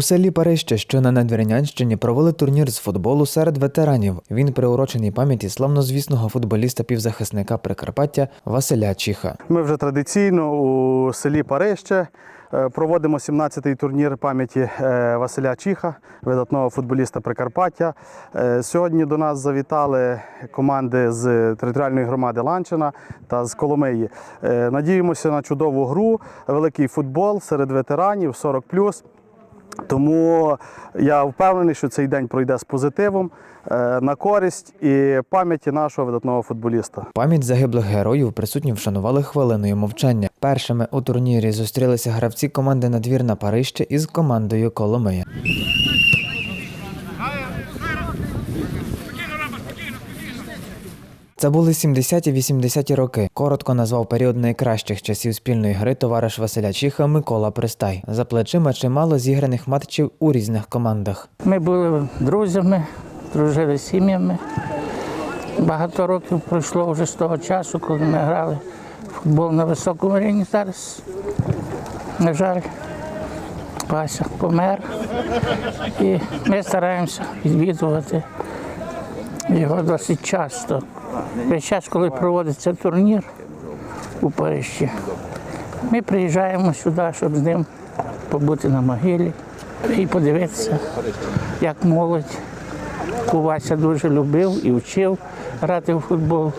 У селі Парище, що на Надвірнянщині, провели турнір з футболу серед ветеранів. Він приурочений пам'яті славнозвісного футболіста-півзахисника Прикарпаття Василя Чіха. Ми вже традиційно у селі Парище е, проводимо 17-й турнір пам'яті е, Василя Чіха, видатного футболіста Прикарпаття. Е, Сьогодні до нас завітали команди з територіальної громади Ланчина та з Коломиї. Надіємося на чудову гру, великий футбол серед ветеранів 40+. Тому я впевнений, що цей день пройде з позитивом е, на користь і пам'яті нашого видатного футболіста. Пам'ять загиблих героїв присутні вшанували хвилиною мовчання. Першими у турнірі зустрілися гравці команди Надвірна Парижче із командою Коломия. Це були 70-ті 80-ті роки. Коротко назвав період найкращих часів спільної гри товариш Василя Чіха Микола Пристай. За плечима чимало зіграних матчів у різних командах. Ми були друзями, дружили з сім'ями. Багато років пройшло вже з того часу, коли ми грали в футбол на високому рівні. Зараз, на жаль, Вася помер. І ми стараємося відвідувати його досить часто. Весь час, коли проводиться турнір у Парижі, ми приїжджаємо сюди, щоб з ним побути на могилі і подивитися, як молодь, яку Вася дуже любив і вчив грати в футбол,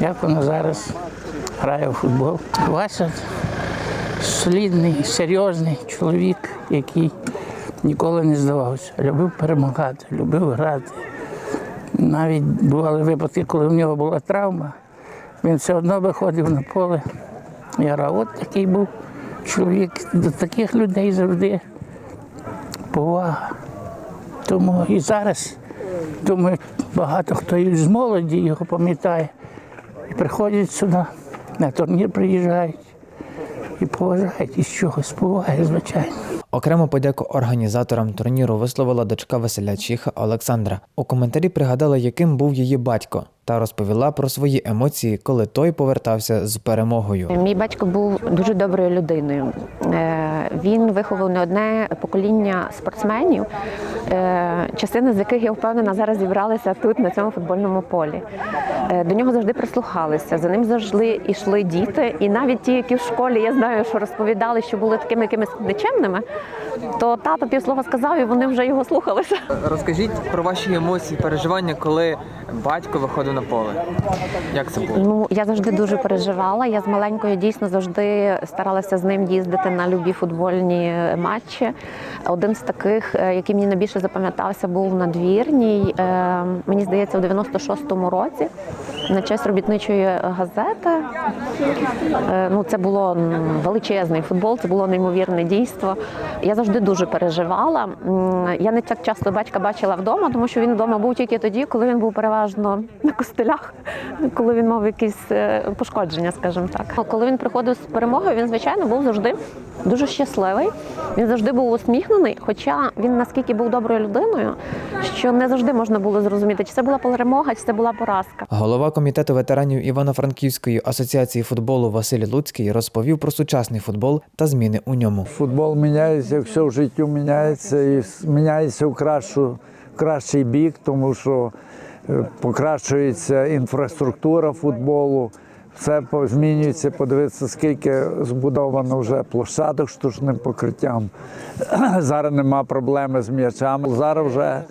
як вона зараз грає в футбол. Вася солідний, серйозний чоловік, який ніколи не здавався, любив перемагати, любив грати. Навіть бували випадки, коли в нього була травма, він все одно виходив на поле. Я грав, от такий був чоловік, до таких людей завжди повага. Тому і зараз, думаю, багато хто із молоді його пам'ятає. І приходять сюди, на турнір приїжджають і поважають, і з чогось поваги, звичайно. Окремо подяку організаторам турніру висловила дочка Василя Чіха Олександра. У коментарі пригадала, яким був її батько, та розповіла про свої емоції, коли той повертався з перемогою. Мій батько був дуже доброю людиною. Е, Він виховав не одне покоління спортсменів, е, частина з яких я впевнена зараз зібралися тут на цьому футбольному полі. Е, До нього завжди прислухалися. За ним завжди йшли діти, і навіть ті, які в школі я знаю, що розповідали, що були такими якимись нечемними, то тато півслова сказав, і вони вже його слухалися. Розкажіть про ваші емоції, переживання, коли батько виходив на поле. Як це було? Ну я завжди дуже переживала. Я з маленькою дійсно завжди старалася з ним їздити на любі футбольні матчі. Один з таких, е, який мені найбільше запам'ятався, був надвірній. е, Мені здається, у 96-му році на честь робітничої газети. Е, Ну, це було величезний футбол, це було неймовірне дійство. Я завжди дуже переживала. Я не так часто батька бачила вдома, тому що він вдома був тільки тоді, коли він був переважно на костелях, коли він мав якісь е, пошкодження, скажімо так. Коли він приходив з перемогою, він звичайно був завжди дуже щасливий. Він завжди був усміхнений, хоча він наскільки був доброю людиною, що не завжди можна було зрозуміти, чи це була перемога, чи це була поразка. Голова комітету ветеранів Івано-Франківської асоціації футболу Василь Луцький розповів про сучасний футбол та зміни у ньому. Футбол міняється, все в житті міняється і міняється в кращу, в кращий бік, тому що е, покращується інфраструктура футболу, все змінюється, подивитися, скільки збудовано вже площадок штучним покриттям. Зараз нема проблеми з м'ячами. Зараз вже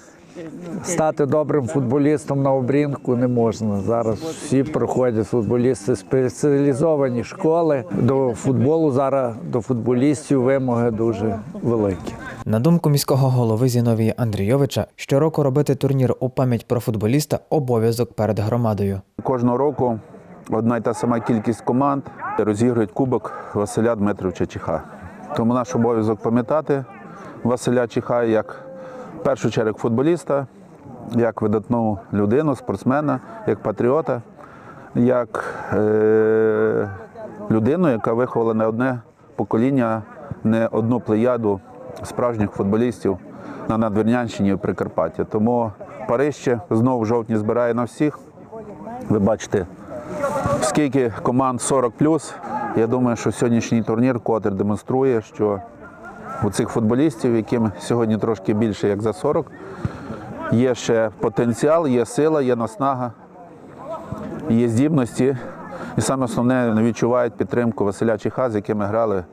стати добрим футболістом на обрінку не можна. Зараз всі проходять футболісти спеціалізовані школи. До футболу зараз до футболістів вимоги дуже великі. На думку міського голови Зіновія Андрійовича, щороку робити турнір у пам'ять про футболіста обов'язок перед громадою. Кожного року одна й та сама кількість команд розігрують кубок Василя Дмитровича Чіха. Тому наш обов'язок пам'ятати Василя Чіха як першу чергу як футболіста, як видатну людину, спортсмена, як патріота, як е- людину, яка виховала не одне покоління, не одну плеяду справжніх футболістів на Надвірнянщині і Прикарпатті. Тому Парижче знову в жовтні збирає на всіх. Ви бачите, скільки команд 40 Я думаю, що сьогоднішній турнір котр демонструє, що у цих футболістів, яким сьогодні трошки більше, як за 40. Є ще потенціал, є сила, є наснага, є здібності. І саме основне не відчувають підтримку Василя Чиха, з якими грали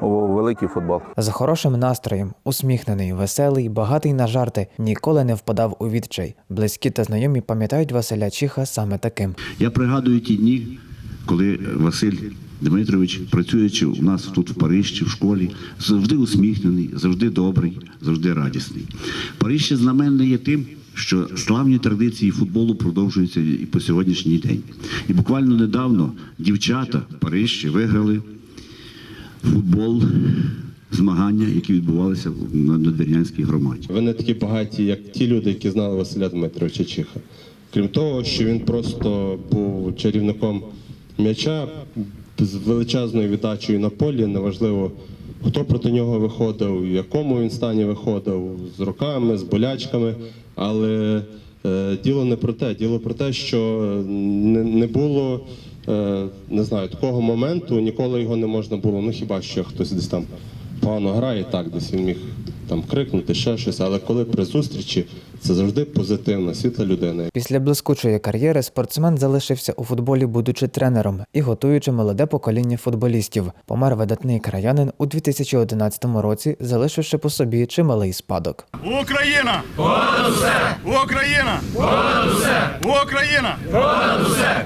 у великий футбол. З хорошим настроєм, усміхнений, веселий, багатий на жарти, ніколи не впадав у відчай. Близькі та знайомі пам'ятають Василя Чіха саме таким. Я пригадую ті дні, коли Василь Дмитрович, працюючи у нас тут в Парижі, в школі, завжди усміхнений, завжди добрий, завжди радісний. Парижче знаменне є тим, що славні традиції футболу продовжуються і по сьогоднішній день. І буквально недавно дівчата в Парижі виграли футбол, змагання, які відбувалися на Надвірнянській громаді. Ви не такі багаті, як ті люди, які знали Василя Дмитровича Чиха. Крім того, що він просто був чарівником м'яча з величезною віддачею на полі. Неважливо, хто проти нього виходив, в якому він стані виходив, з руками, з болячками. Але е, діло не про те, діло про те, що не, було. е, Не знаю, такого моменту ніколи його не можна було. Ну хіба що хтось десь там погано грає, так, десь він міг там крикнути, ще щось, але коли при зустрічі це завжди позитивна, світла людина. Після блискучої кар'єри спортсмен залишився у футболі, будучи тренером і готуючи молоде покоління футболістів. Помер видатний краянин у 2011 році, залишивши по собі чималий спадок. Україна! Понад усе! Україна! Понад усе! Україна! Понад усе!